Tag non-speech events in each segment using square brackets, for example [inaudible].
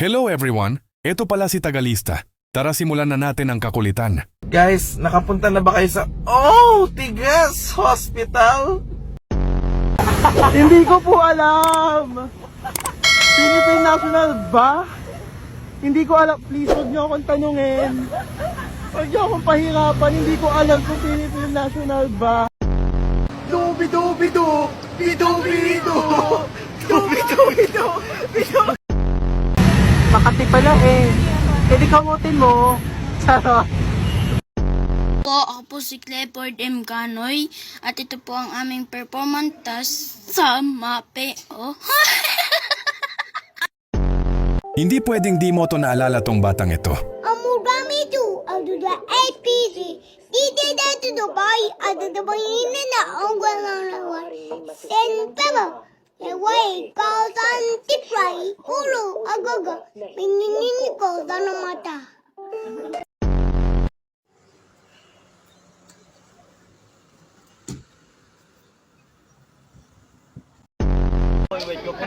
Hello everyone! Ito pala si Tagalista. Tara simulan na natin ang kakulitan. Guys, nakapunta na ba kayo sa... Oh! Tigas! Hospital? [laughs] Hindi ko po alam! Philippine National ba? Hindi ko alam. Please, huwag niyo akong tanungin. Huwag niyo akong pahirapan. Hindi ko alam kung Philippine National ba. Dubi dubi du! Bidubi Makati pala eh. E di kamutin mo. Charot. po, ako po si Clifford M. Canoy at ito po ang aming performance task sa MAPE. Oh. [laughs] Hindi pwedeng di mo to naalala tong batang ito. Amugami tu, ado da APC. Ite da tu Dubai, ado da bayina na ang gwangang lawan. Sen pema, Yawai, kau san tiprai, ulo, agaga, pininin ko sa mata.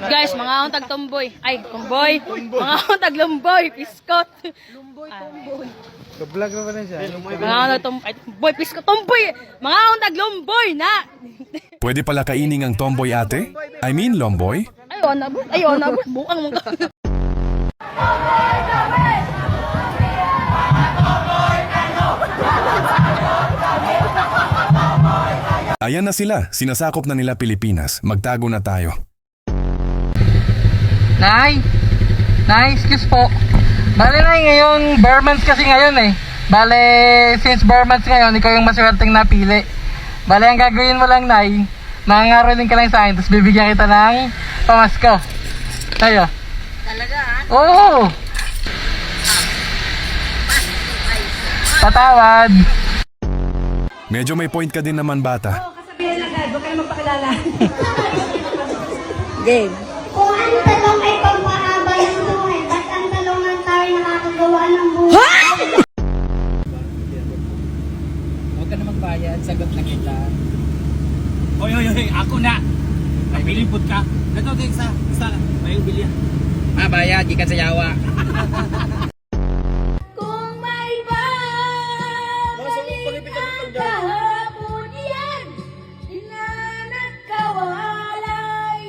Guys, mga akong tagtumboy. Ay, tumboy. Mga akong taglumboy. Piskot. Lumboy, tumboy. Ka-vlog na ba na siya? Mga akong. Ay, tumboy, piskot, tumboy. Mga akong taglumboy na. Pwede pala kaining ang tomboy ate? I mean lomboy? Ayaw na, bro. Ayaw na, bro. [laughs] Bukang mo ka. Ayan na sila, sinasakop na nila Pilipinas. Magtago na tayo. Nay! Nay, excuse po. Bale, Nay, ngayon, bare months kasi ngayon eh. Bale, since bare months ngayon, ikaw yung maswerteng napili. Bale, ang gagawin mo lang, Nay, mangangaroling ka lang sa akin, tapos bibigyan kita ng pamasko. Tayo. Talaga, ha? Oo! Patawad. Medyo may point ka din naman bata. [laughs] Kung ang talong ay ka. Ito, ito, isa, isa. May bilya. Ah, bayad, di ka sa yawa. [laughs] Kung may babalik ang kahapon yan, na nagkawalay,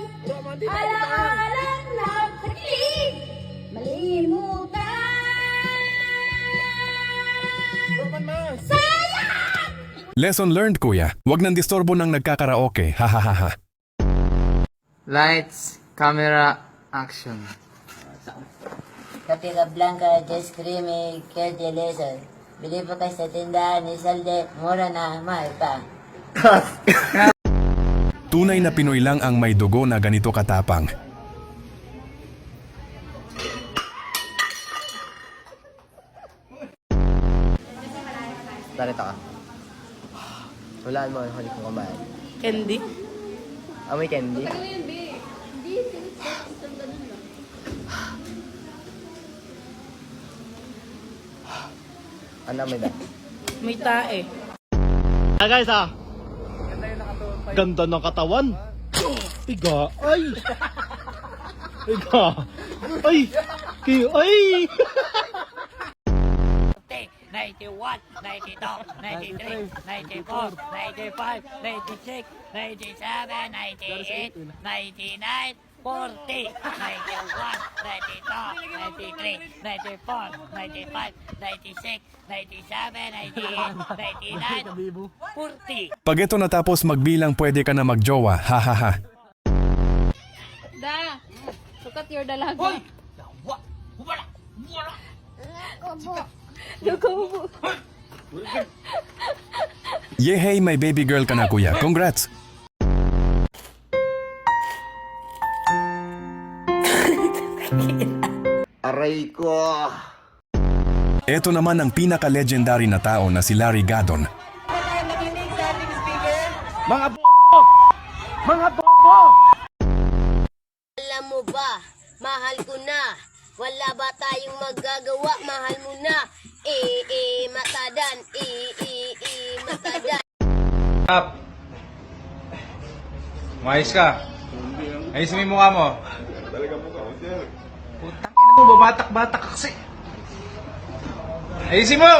alaalang nagkaklig, malimutan. Lesson learned kuya, wag nang disturbo ng nagkakaraoke, hahaha. Lights, camera, action. Kapila Blanca, just creamy, Kelty Laser. Bili pa kayo sa tindahan ni Salde, mura na, mahal pa. [laughs] Tunay na Pinoy lang ang may dugo na ganito katapang. Narito ka. [sighs] Walaan mo, huli kong kabayan. Candy. Amoy candy. Ano amoy ba? May tae. Ah, guys ah. Ganda ng katawan. Iga. Ay. Iga. Ay. Ki ay. 91, 92, 93, 94, 95, 96, 97, 98, 99, 40, 91, 92, 93, 94, 95, 96, 97, 98, 99, 40. Pag ito natapos magbilang pwede ka na magjowa, hahaha. Da. Sukat your dalaga. Dugo mo. Yehey, may baby girl ka na kuya. Congrats! Aray ko. Ito naman ang pinaka-legendary na tao na si Larry Gadon. Mga bobo! Mga bobo! Alam mo ba, mahal ko na. Wala ba tayong magagawa, mahal mo na. Eh, eh, matadan, eh, eh, eh, matadan. Up. Umayos ka. Ayos mo yung mukha mo. Talaga mukha ko, sir. Mo, babatak-batak ka kasi. Ayusin mo!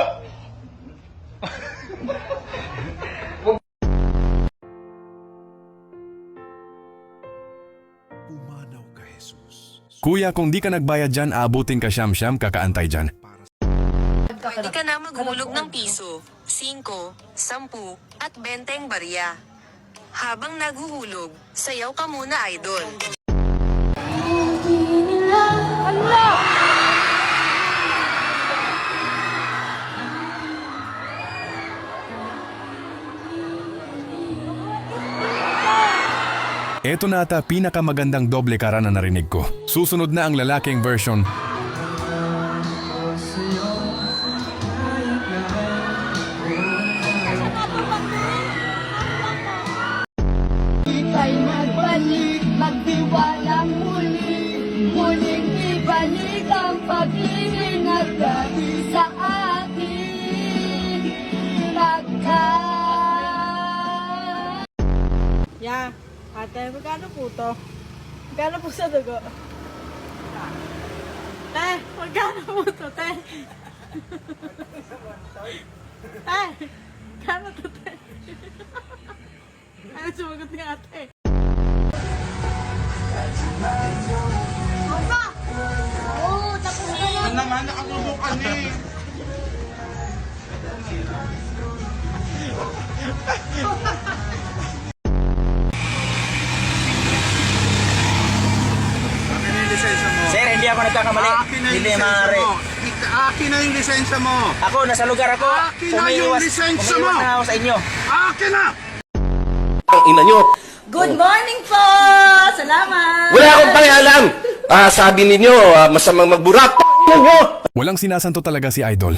Kuya, kung di ka nagbayad dyan, aabutin ka siyam-siyam, kakaantay dyan. Pwede ka na maghulog ng piso, 5, 10, at 20 barya. Habang naghuhulog, sayaw ka muna idol. Eto na ata pinakamagandang doble kara na narinig ko. Susunod na ang lalaking version. Ate, magkano po to? Magkano po sa dugo? Te, magkano po to, te? Te, magkano to, te? Ano sumagot ni ate? Ano naman, nakatulog ka na eh. Akin [laughs] ako nagkakamali. Akin na yung Hindi lisensya mo. Akin na yung lisensya mo. Ako, nasa lugar ako. Akin na yung lisensya mo. na ako sa inyo. Akin na! Good morning po! Salamat! Wala akong pakialam. Ah, sabi ninyo, ah, masamang magburak. Ninyo. Walang sinasanto talaga si Idol.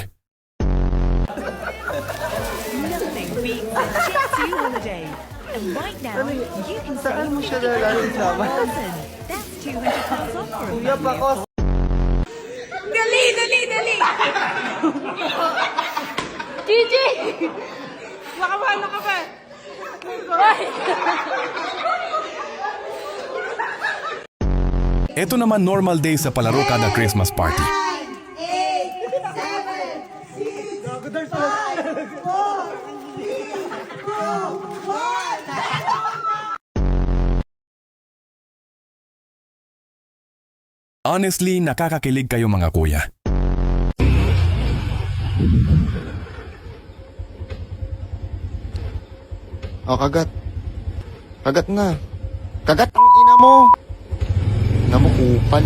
Saan mo siya nalalim sama? Kuya pa ko. Dali, dali, dali! Gigi! Nakabahan ka pa! Ay! Eto naman normal day sa palaro kada Christmas party. Honestly, nakakakilig kayo mga kuya. O, Oh, kagat. Kagat na. Kagat ang ina mo. Kupal.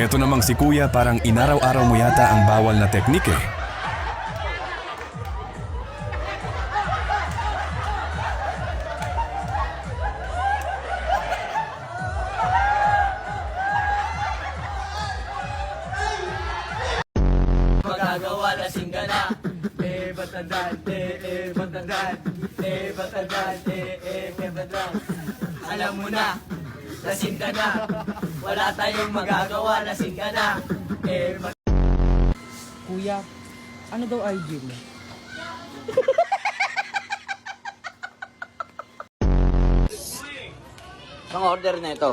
Eto namang si kuya parang inaraw-araw mo yata ang bawal na teknik eh. Eh, batadan, eh, eh, batadan. Eh, batadan, eh, eh, eh, batadan. Alam mo na, lasing ka na. Wala tayong magagawa, lasing ka na. Eh, Kuya, ano daw IG mo? Ang order na ito.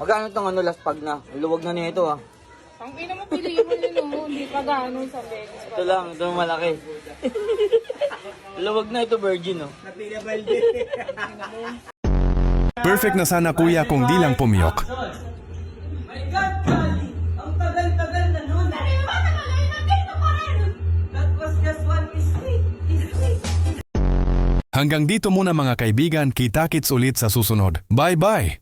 Magkano itong ano last pag na? Luwag na nito ah. Ang ina mo, pili gano'n sa Vegas. Ito lang, ito ang malaki. [laughs] Luwag na ito virgin oh. Perfect na sana kuya kung di lang pumiyok. Hanggang dito muna mga kaibigan, kita-kits ulit sa susunod. Bye-bye!